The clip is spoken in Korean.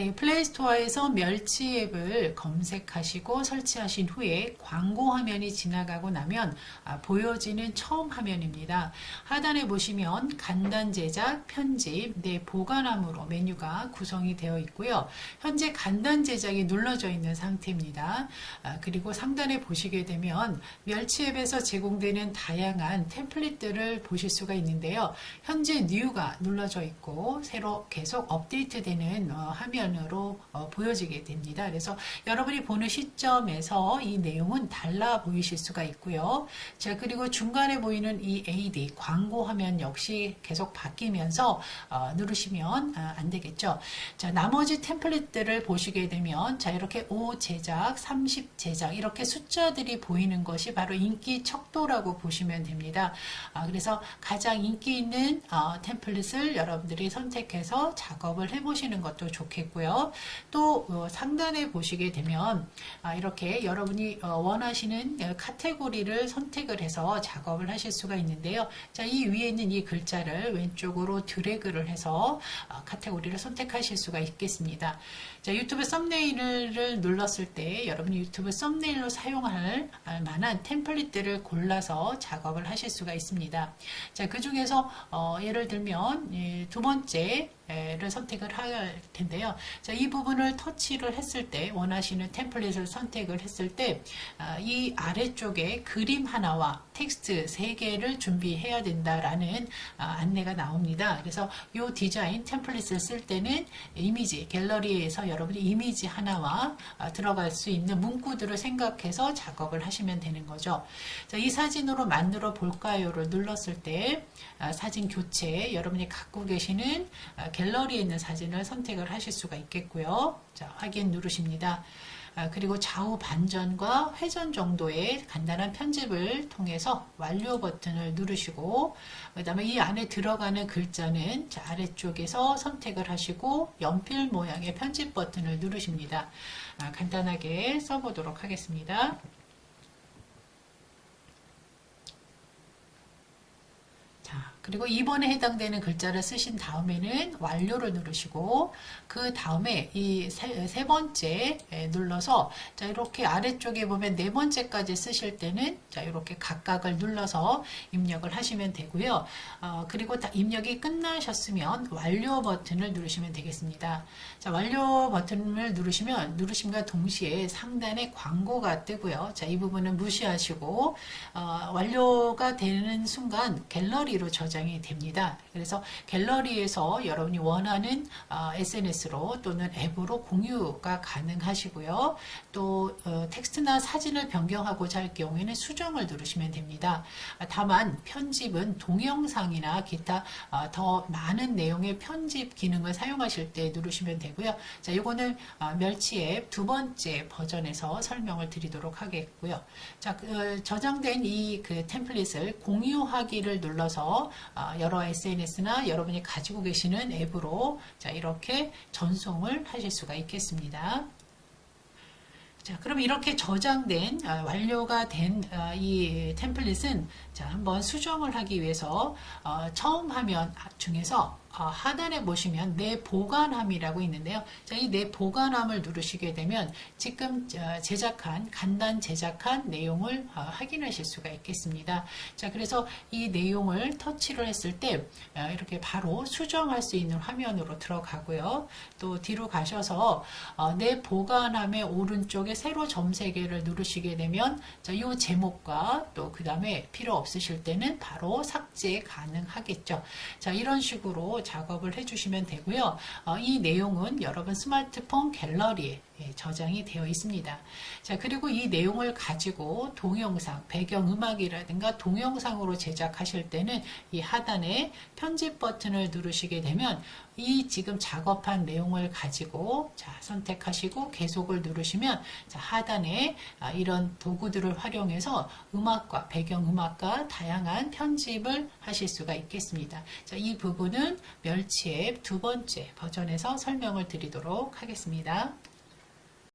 네, 플레이스토어에서 멸치 앱을 검색하시고 설치하신 후에 광고 화면이 지나가고 나면 아, 보여지는 처음 화면입니다. 하단에 보시면 간단 제작, 편집, 내 보관함으로 메뉴가 구성이 되어 있고요. 현재 간단 제작이 눌러져 있는 상태입니다. 아, 그리고 상단에 보시게 되면 멸치 앱에서 제공되는 다양한 템플릿들을 보실 수가 있는데요. 현재 뉴가 눌러져 있고 새로 계속 업데이트되는 어, 화면 으로 어, 보여지게 됩니다. 그래서 여러분이 보는 시점에서 이 내용은 달라 보이실 수가 있고요. 자 그리고 중간에 보이는 이 AD 광고 화면 역시 계속 바뀌면서 어, 누르시면 아, 안 되겠죠. 자 나머지 템플릿들을 보시게 되면 자 이렇게 5 제작, 30 제작 이렇게 숫자들이 보이는 것이 바로 인기 척도라고 보시면 됩니다. 아, 그래서 가장 인기 있는 어, 템플릿을 여러분들이 선택해서 작업을 해보시는 것도 좋겠고요. 또 어, 상단에 보시게 되면 아, 이렇게 여러분이 어, 원하시는 어, 카테고리를 선택을 해서 작업을 하실 수가 있는데요. 자, 이 위에 있는 이 글자를 왼쪽으로 드래그를 해서 어, 카테고리를 선택하실 수가 있겠습니다. 자, 유튜브 썸네일을 눌렀을 때 여러분이 유튜브 썸네일로 사용할 만한 템플릿들을 골라서 작업을 하실 수가 있습니다. 자, 그 중에서 어, 예를 들면 예, 두 번째 를 선택을 할 텐데요. 자, 이 부분을 터치를 했을 때 원하시는 템플릿을 선택을 했을 때 이 아래쪽에 그림 하나와 텍스트 세 개를 준비해야 된다라는 아, 안내가 나옵니다. 그래서 이 디자인 템플릿을 쓸 때는 이미지 갤러리에서 여러분이 이미지 하나와 아, 들어갈 수 있는 문구들을 생각해서 작업을 하시면 되는 거죠. 자, 이 사진으로 만들어 볼까요를 눌렀을 때 아, 사진 교체 여러분이 갖고 계시는 에 있는 사진을 선택을 하실 수가 있겠고요. 자, 확인 누르십니다. 아, 그리고 좌우 반전과 회전 정도의 간단한 편집을 통해서 완료 버튼을 누르시고 그 다음에 이 안에 들어가는 글자는 자, 아래쪽에서 선택을 하시고 연필 모양의 편집 버튼을 누르십니다. 아, 간단하게 써보도록 하겠습니다. 그리고 2번에 해당되는 글자를 쓰신 다음에는 완료를 누르시고 그 다음에 이 세 번째 눌러서 자 이렇게 아래쪽에 보면 네 번째까지 쓰실 때는 자 이렇게 각각을 눌러서 입력을 하시면 되고요. 어, 그리고 다 입력이 끝나셨으면 완료 버튼을 누르시면 되겠습니다. 자 완료 버튼을 누르시면 누르심과 동시에 상단에 광고가 뜨고요. 자 이 부분은 무시하시고 어, 완료가 되는 순간 갤러리 로 저장 저장이 됩니다. 그래서 갤러리에서 여러분이 원하는 어, SNS로 또는 앱으로 공유가 가능하시고요. 또 어, 텍스트나 사진을 변경하고자 할 경우에는 수정을 누르시면 됩니다. 다만 편집은 동영상이나 기타 어, 더 많은 내용의 편집 기능을 사용하실 때 누르시면 되고요. 자, 이거는 멸치 앱 두 번째 버전에서 설명을 드리도록 하겠고요. 자, 그, 저장된 이 그 템플릿을 공유하기를 눌러서 아, 여러 SNS나 여러분이 가지고 계시는 앱으로 자 이렇게 전송을 하실 수가 있겠습니다. 자, 그럼 이렇게 저장된 아, 완료가 된이 아, 템플릿은 자 한번 수정을 하기 위해서 어, 처음 화면 중에서 어, 하단에 보시면 내 보관함이라고 있는데요. 자, 이 내 보관함을 누르시게 되면 지금 어, 제작한 간단 제작한 내용을 어, 확인하실 수가 있겠습니다. 자, 그래서 이 내용을 터치를 했을 때 어, 이렇게 바로 수정할 수 있는 화면으로 들어가고요. 또 뒤로 가셔서 어, 내 보관함의 오른쪽에 세로 점 세 개를 누르시게 되면 자, 이 제목과 또 그 다음에 필요 없으실 때는 바로 삭제 가능하겠죠. 자, 이런 식으로 작업을 해주시면 되고요. 어, 이 내용은 여러분 스마트폰 갤러리에 예, 저장이 되어 있습니다. 자, 그리고 이 내용을 가지고 동영상, 배경음악이라든가 동영상으로 제작하실 때는 이 하단에 편집 버튼을 누르시게 되면 이 지금 작업한 내용을 가지고 자, 선택하시고 계속을 누르시면 자, 하단에 아, 이런 도구들을 활용해서 음악과 배경음악과 다양한 편집을 하실 수가 있겠습니다. 자, 이 부분은 멸치앱 두 번째 버전에서 설명을 드리도록 하겠습니다.